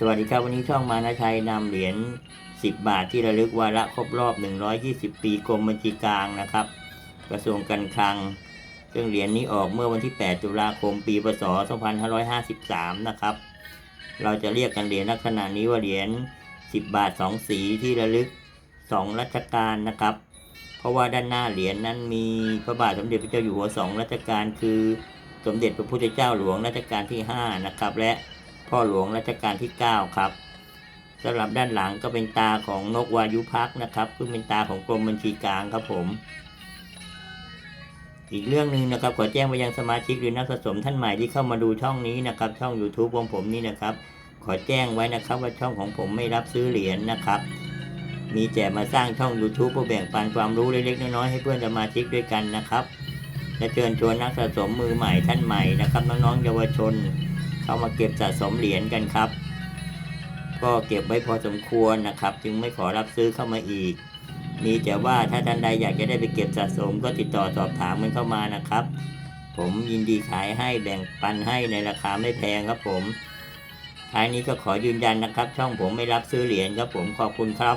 สวัสดีครับ วันนี้ช่องมานาชัยนำเหรียญ 10 บาทที่ระลึกวาระครบรอบ 120 ปีกรมบัญชีกลางนะครับ กระทรวงการคลัง ซึ่งเหรียญนี้ออกเมื่อวันที่ 8 ตุลาคมปีพศ 2553 นะครับ เราจะเรียกกันเหรียญลักษณะนี้ว่าเหรียญ 10 บาท 2 สีที่ระลึก 2 รัชกาลนะครับ เพราะว่าด้านหน้าเหรียญนั้นมีพระบาทสมเด็จพระเจ้าอยู่หัวสองรัชกาลคือ สมเด็จพระพุทธเจ้าหลวงรัชกาลที่ 5 นะครับ และ พ่อหลวงรัชกาลที่ 9 ครับสำหรับด้านหลังก็เป็นตาของนกวายุพักนะครับซึ่งเป็นตาของกรมบัญชีกลางครับผม อีกเรื่องหนึ่งนะครับขอแจ้งไปยังสมาชิกหรือนักสะสมท่านใหม่ที่เข้ามาดูช่องนี้นะครับช่อง YouTube ของผมนี่นะครับ ขอแจ้งไว้นะครับว่าช่องของผมไม่รับซื้อเหรียญนะครับ มีแต่มาสร้างช่อง YouTube เพื่อแบ่งปันความรู้เล็กๆน้อยๆให้เพื่อนสมาชิกด้วยกันนะครับและเชิญชวนนักสะสมมือใหม่ท่านใหม่นะครับน้องๆเยาวชน เข้ามาเก็บสะสมเหรียญกันครับ ก็เก็บไว้พอสมควรนะครับ จึงไม่ขอรับซื้อเข้ามาอีก มีแต่ว่าถ้าท่านใดอยากจะได้ไปเก็บสะสมก็ติดต่อสอบถามมันเข้ามานะครับ ผมยินดีขายให้แบ่งปันให้ในราคาไม่แพงครับผมท้ายนี้ก็ขอยืนยันนะครับ ช่องผมไม่รับซื้อเหรียญครับผมขอบคุณครับ